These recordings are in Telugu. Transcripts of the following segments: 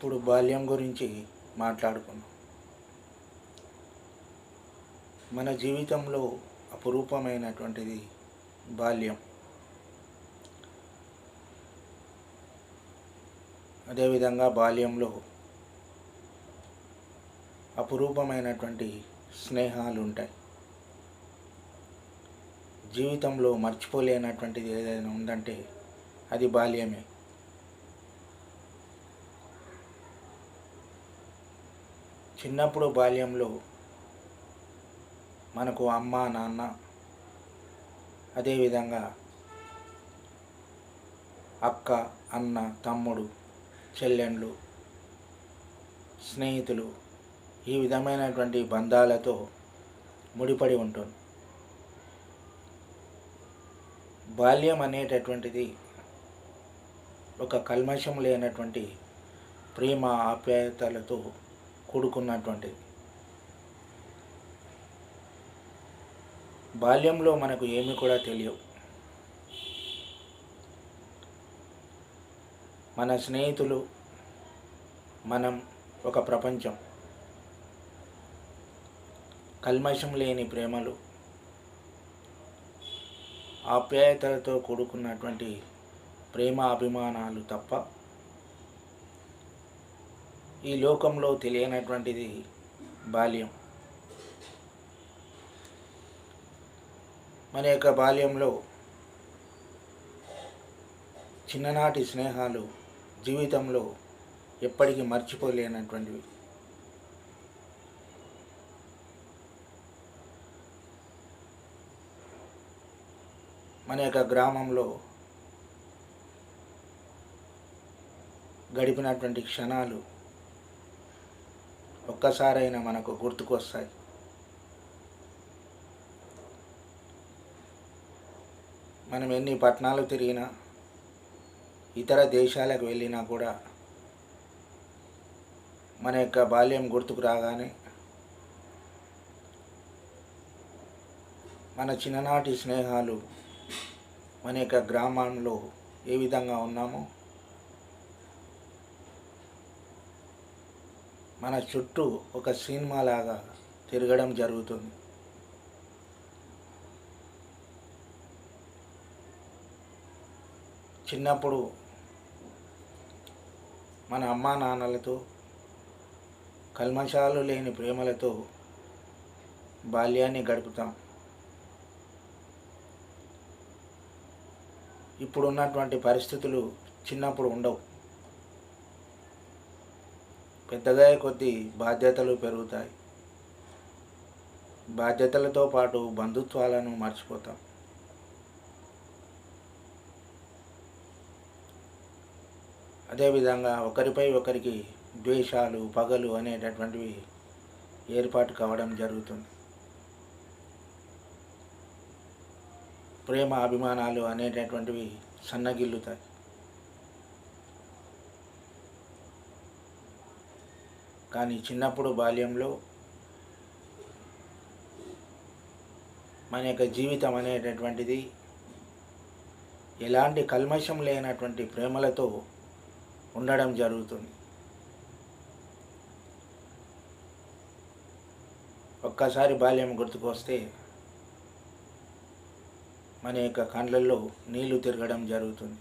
ఇప్పుడు బాల్యం గురించి మాట్లాడుకున్నాం మన జీవితంలో అపురూపమైనటువంటిది బాల్యం. అదేవిధంగా బాల్యంలో అపురూపమైనటువంటి స్నేహాలు ఉంటాయి జీవితంలో మర్చిపోలేనటువంటిది ఏదైనా ఉందంటే అది బాల్యమే. చిన్నప్పుడు బాల్యంలో మనకు అమ్మ నాన్న అదేవిధంగా అక్క అన్న తమ్ముడు చెల్లెండ్లు స్నేహితులు ఈ విధమైనటువంటి బంధాలతో ముడిపడి ఉంటుంది బాల్యం అనేటటువంటిది ఒక కల్మషం లేనటువంటి ప్రేమ ఆప్యాయతలతో కూడుకున్నటువంటిది. బాల్యంలో మనకు ఏమి కూడా తెలియవు. మన స్నేహితులు మనం ఒక ప్రపంచం. కల్మషం లేని ప్రేమలు ఆప్యాయతలతో కూడుకున్నటువంటి ప్రేమ అభిమానాలు తప్ప ఈ లోకంలో తెలియనటువంటిది బాల్యం. మన యొక్క బాల్యంలో చిన్ననాటి స్నేహాలు జీవితంలో ఎప్పటికీ మర్చిపోలేనటువంటివి. మన యొక్క గ్రామంలో గడిపినటువంటి క్షణాలు ఒక్కసారైనా మనకు గుర్తుకొస్తాయి. మనం ఎన్ని పట్టణాలు తిరిగినా ఇతర దేశాలకు వెళ్ళినా కూడా మన యొక్క బాల్యం గుర్తుకు రాగానే మన చిన్ననాటి స్నేహాలు మన యొక్క గ్రామంలో ఏ విధంగా ఉన్నామో మన చుట్టూ ఒక సినిమా లాగా తిరగడం జరుగుతుంది. చిన్నప్పుడు మన అమ్మా నాన్నలతో కల్మషాలు లేని ప్రేమలతో బాల్యాన్ని గడుపుతాం. ఇప్పుడున్నటువంటి పరిస్థితులు చిన్నప్పుడు ఉండవు. పెద్దగా కొద్దీ బాధ్యతలు పెరుగుతాయి. బాధ్యతలతో పాటు బంధుత్వాలను మర్చిపోతాం. అదేవిధంగా ఒకరిపై ఒకరికి ద్వేషాలు పగలు అనేటటువంటివి ఏర్పాటు కావడం జరుగుతుంది. ప్రేమ అభిమానాలు అనేటటువంటివి సన్నగిల్లుతాయి. కానీ చిన్నప్పుడు బాల్యంలో మన యొక్క జీవితం అనేటటువంటిది ఎలాంటి కల్మషం లేనటువంటి ప్రేమలతో ఉండడం జరుగుతుంది. ఒక్కసారి బాల్యం గుర్తుకొస్తే మన యొక్క కండ్లల్లో నీళ్ళు తిరగడం జరుగుతుంది.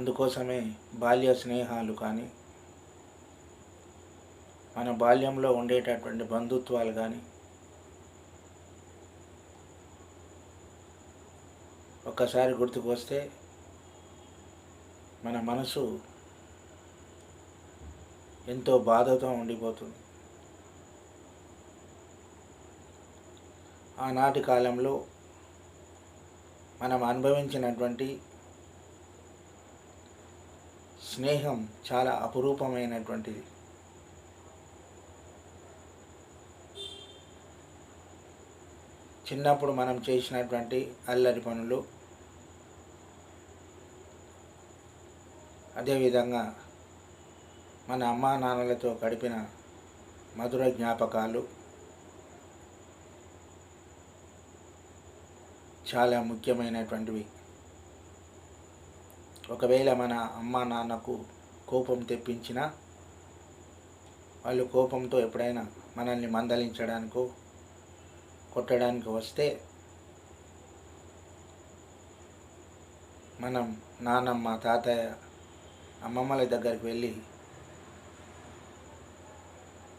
అందుకోసమే బాల్య స్నేహాలు కానీ మన బాల్యంలో ఉండేటటువంటి బంధుత్వాలు కానీ ఒక్కసారి గుర్తుకొస్తే మన మనసు ఎంతో బాధతో ఉండిపోతుంది. ఆనాటి కాలంలో మనం అనుభవించినటువంటి స్నేహం చాలా అపురూపమైనటువంటిది. చిన్నప్పుడు మనం చేసినటువంటి అల్లరి పనులు అదేవిధంగా మన అమ్మా నాన్నలతో గడిపిన మధుర జ్ఞాపకాలు చాలా ముఖ్యమైనటువంటివి. ఒకవేళ మన అమ్మ నాన్నకు కోపం తెప్పించినా వాళ్ళు కోపంతో ఎప్పుడైనా మనల్ని మందలించడానికో కొట్టడానికి వస్తే మనం నానమ్మ తాతయ్య అమ్మమ్మల దగ్గరికి వెళ్ళి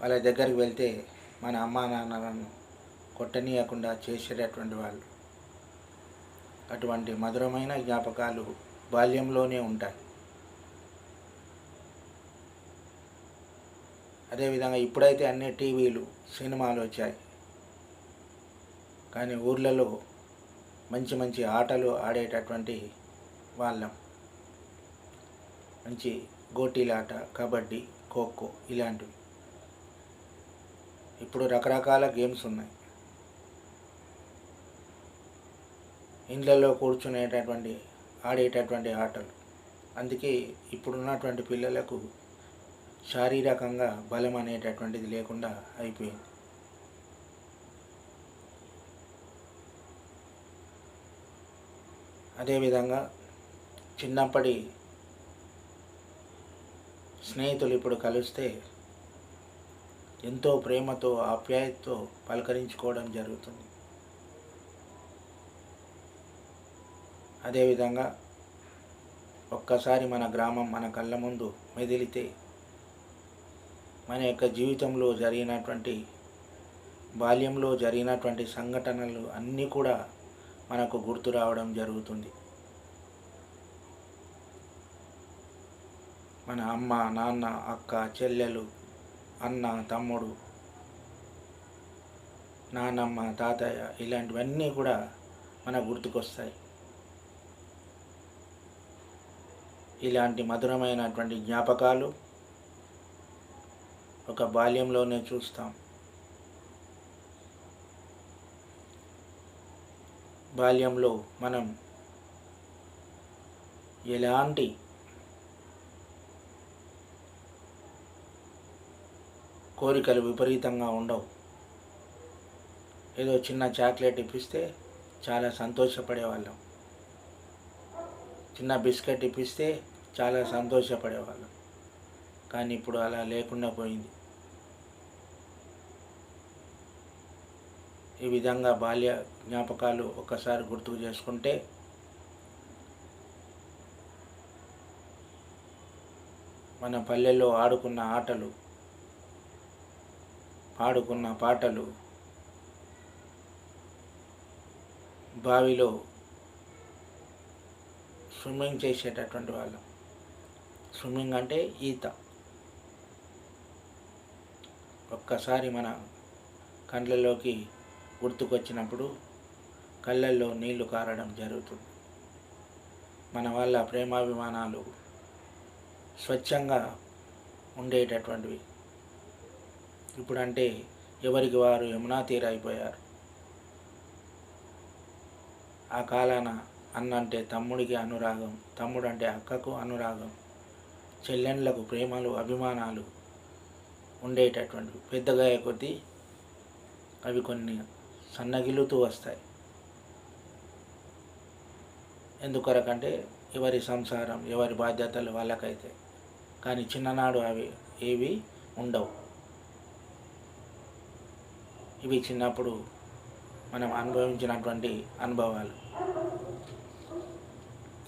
వాళ్ళ దగ్గరికి వెళ్తే మన అమ్మా నాన్నలను కొట్టనీయకుండా చేసేటటువంటి వాళ్ళు. అటువంటి మధురమైన జ్ఞాపకాలు బాల్యంలోనే ఉంటాయి అదేవిధంగా ఇప్పుడైతే అన్ని టీవీలు సినిమాలు వచ్చాయి. కానీ ఊర్లలో మంచి మంచి ఆటలు ఆడేటటువంటి వాళ్ళం. మంచి గోటీలాట కబడ్డీ ఖోఖో ఇలాంటివి. ఇప్పుడు రకరకాల గేమ్స్ ఉన్నాయి. ఇండ్లలో కూర్చునేటటువంటి ఆడేటటువంటి ఆటలు. అందుకే ఇప్పుడున్నటువంటి పిల్లలకు శారీరకంగా బలం అనేటటువంటిది లేకుండా అయిపోయింది. అదేవిధంగా చిన్నప్పటి స్నేహితులు ఇప్పుడు కలిస్తే ఎంతో ప్రేమతో ఆప్యాయతతో పలకరించుకోవడం జరుగుతుంది. అదేవిధంగా ఒక్కసారి మన గ్రామం మన కళ్ళ ముందు మెదిలితే మన యొక్క జీవితంలో జరిగినటువంటి బాల్యంలో జరిగినటువంటి సంఘటనలు అన్నీ కూడా మనకు గుర్తు రావడం జరుగుతుంది. మన అమ్మ నాన్న అక్క చెల్లెలు అన్న తమ్ముడు నానమ్మ తాతయ్య ఇలాంటివన్నీ కూడా మనకు గుర్తుకొస్తాయి. ఇలాంటి మధురమైనటువంటి జ్ఞాపకాలు ఒక బాల్యంలోనే చూస్తాం. బాల్యంలో మనం ఎలాంటి కోరికలు విపరీతంగా ఉండవు. ఏదో చిన్న చాక్లెట్ ఇప్పిస్తే చాలా సంతోషపడేవాళ్ళం. చిన్న బిస్కెట్ ఇప్పిస్తే చాలా సంతోషపడేవాళ్ళం. కానీ ఇప్పుడు అలా లేకుండా పోయింది. ఈ విధంగా బాల్య జ్ఞాపకాలు ఒక్కసారి గుర్తుకు చేసుకుంటే మన పల్లెల్లో ఆడుకున్న ఆటలు పాడుకున్న పాటలు బావిలో స్విమ్మింగ్ చేసేటటువంటి వాళ్ళం. స్విమ్మింగ్ అంటే ఈత. ఒక్కసారి మన కండ్లలోకి గుర్తుకొచ్చినప్పుడు కళ్ళల్లో నీళ్ళు కారడం జరుగుతుంది. మన వల్ల ప్రేమాభిమానాలు స్వచ్ఛంగా ఉండేటటువంటివి. ఇప్పుడంటే ఎవరికి వారు యమునా తీరైపోయారు ఆ కాలాన అన్న అంటే తమ్ముడికి అనురాగం తమ్ముడు అంటే అక్కకు అనురాగం చెల్లెండ్లకు ప్రేమలు అభిమానాలు ఉండేటటువంటి పెద్దగా అయ్యే కొద్దీ అవి కొన్ని సన్నగిలుతూ వస్తాయి. ఎందుకొరకంటే ఎవరి సంసారం ఎవరి బాధ్యతలు వాళ్ళకైతే. కానీ చిన్ననాడు అవి ఏవి ఉండవు. ఇవి చిన్నప్పుడు మనం అనుభవించినటువంటి అనుభవాలు.